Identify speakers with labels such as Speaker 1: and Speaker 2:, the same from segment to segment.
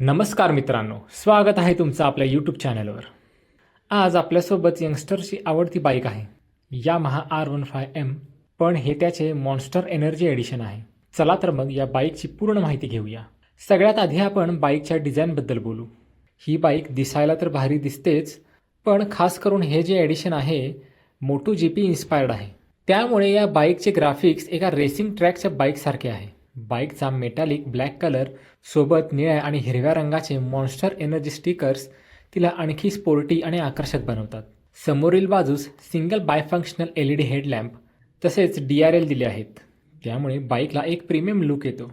Speaker 1: नमस्कार मित्रांनो स्वागत आहे तुमचं आपल्या यूट्यूब चॅनलवर आज आपल्यासोबत यंगस्टरची आवडती बाईक आहे Yamaha R one five M पण हे त्याचे मॉन्स्टर एनर्जी एडिशन आहे. चला तर मग या बाईकची पूर्ण माहिती घेऊया. सगळ्यात आधी आपण बाईकच्या डिझाईनबद्दल बोलू. ही बाईक दिसायला तर भारी दिसतेच पण खास करून हे जे एडिशन आहे मोटू जी पी इन्स्पायर्ड आहे. त्यामुळे या बाईकचे ग्राफिक्स एका रेसिंग ट्रॅकच्या बाईकसारखे आहे. बाईकचा मेटॅलिक ब्लॅक कलर सोबत निळ्या आणि हिरव्या रंगाचे मॉन्स्टर एनर्जी स्टिकर्स तिला आणखी स्पोर्टी आणि आकर्षक बनवतात. समोरील बाजूस single bifunctional L E D headlamp तसेच डी आर एल दिले आहेत. त्यामुळे बाईकला एक प्रीमियम लुक येतो.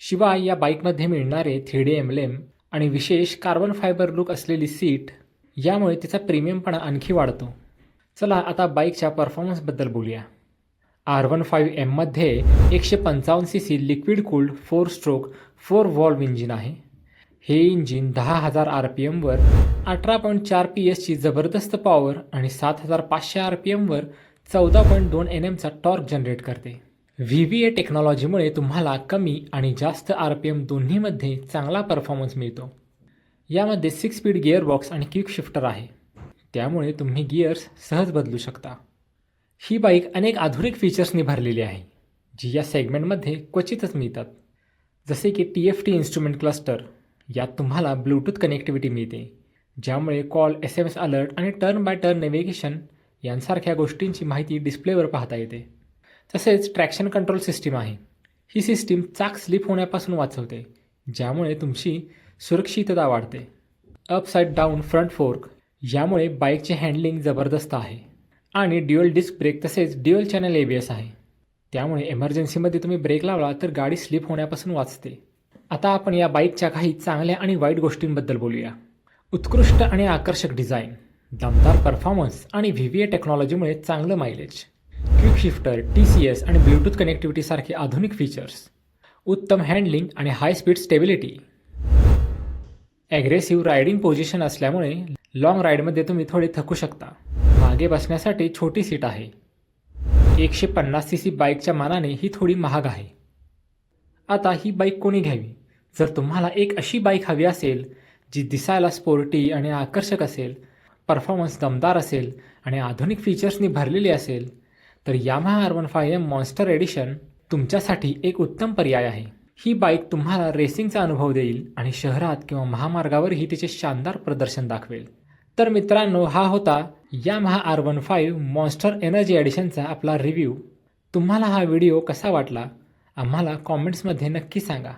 Speaker 1: शिवाय या बाईकमध्ये मिळणारे थ्री डी एमलेम आणि विशेष कार्बन फायबर लुक असलेली सीट यामुळे तिचा प्रीमियमपणा आणखी वाढतो. चला आता बाईकच्या परफॉर्मन्सबद्दल बोलूया. आर वन फाईव्ह एममध्ये एकशे पंचावन्न C C liquid cooled four stroke four valve engine आहे. हे इंजिन दहा हजार आर पी एमवर अठरा पॉईंट चार पी एसची जबरदस्त पॉवर आणि सात हजार पाचशे आर पी एमवर चौदा पॉईंट दोन एन एमचा टॉर्क जनरेट करते. व्ही व्ही ए टेक्नॉलॉजीमुळे तुम्हाला कमी आणि जास्त आर पी एम दोन्हीमध्ये चांगला परफॉर्मन्स मिळतो. यामध्ये सिक्स स्पीड गिअरबॉक्स आणि क्विक शिफ्टर आहे. त्यामुळे तुम्ही गिअर्स सहज बदलू शकता. ही बाईक अनेक आधुनिक फीचर्सनी भरलेली आहे जी या सेगमेंटमध्ये क्वचितच मिळतात. जसे की T F T instrument cluster यात तुम्हाला ब्लूटूथ कनेक्टिव्हिटी मिळते ज्यामुळे call S M S alert आणि टर्न बाय टर्न नेव्हिगेशन यांसारख्या गोष्टींची माहिती डिस्प्लेवर पाहता येते. तसेच ट्रॅक्शन कंट्रोल सिस्टीम आहे. ही सिस्टीम चाक स्लिप होण्यापासून वाचवते ज्यामुळे तुमची सुरक्षितता वाढते. अपसाईड डाऊन फ्रंट फोर्क यामुळे बाईकचे हँडलिंग जबरदस्त आहे. आणि ड्युअल डिस्क ब्रेक तसेच dual channel A B S आहे. त्यामुळे एमर्जन्सीमध्ये तुम्ही ब्रेक लावला तर गाडी स्लिप होण्यापासून वाचते. आता आपण या बाईकच्या काही चांगल्या आणि वाईट गोष्टींबद्दल बोलूया. उत्कृष्ट आणि आकर्षक डिझाईन दमदार परफॉर्मन्स आणि व्ही व्ही ए टेक्नॉलॉजीमुळे चांगलं mileage quick shifter T C S आणि ब्लूटूथ कनेक्टिव्हिटीसारखे आधुनिक फीचर्स उत्तम हँडलिंग आणि high speed stability aggressive riding position असल्यामुळे लाँग राईडमध्ये तुम्ही थोडे थकू शकता. मागे बसण्यासाठी छोटी सीट आहे. एकशे पन्नास सी सी बाईकच्या मानाने ही थोडी महाग आहे. आता ही बाईक कोणी घ्यावी? जर तुम्हाला एक अशी बाईक हवी असेल जी दिसायला स्पोर्टी आणि आकर्षक असेल परफॉर्मन्स दमदार असेल आणि आधुनिक फीचर्सनी भरलेली असेल तर Yamaha R one five M Monster Edition तुमच्यासाठी एक उत्तम पर्याय आहे. ही बाईक तुम्हाला रेसिंगचा अनुभव देईल आणि शहरात किंवा महामार्गावरही तिचे शानदार प्रदर्शन दाखवेल. तर मित्रांनो हा होता Yamaha R one five Monster Energy एडिशनचा आपला रिव्ह्यू तुम्हाला हा व्हिडिओ कसा वाटला? आम्हाला कॉमेंट्समध्ये नक्की सांगा.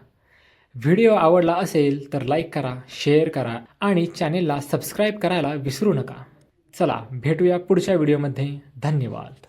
Speaker 1: व्हिडिओ आवडला असेल तर लाईक करा शेअर करा आणि चॅनेलला सबस्क्राईब करायला विसरू नका. चला भेटूया पुढच्या व्हिडिओमध्ये धन्यवाद.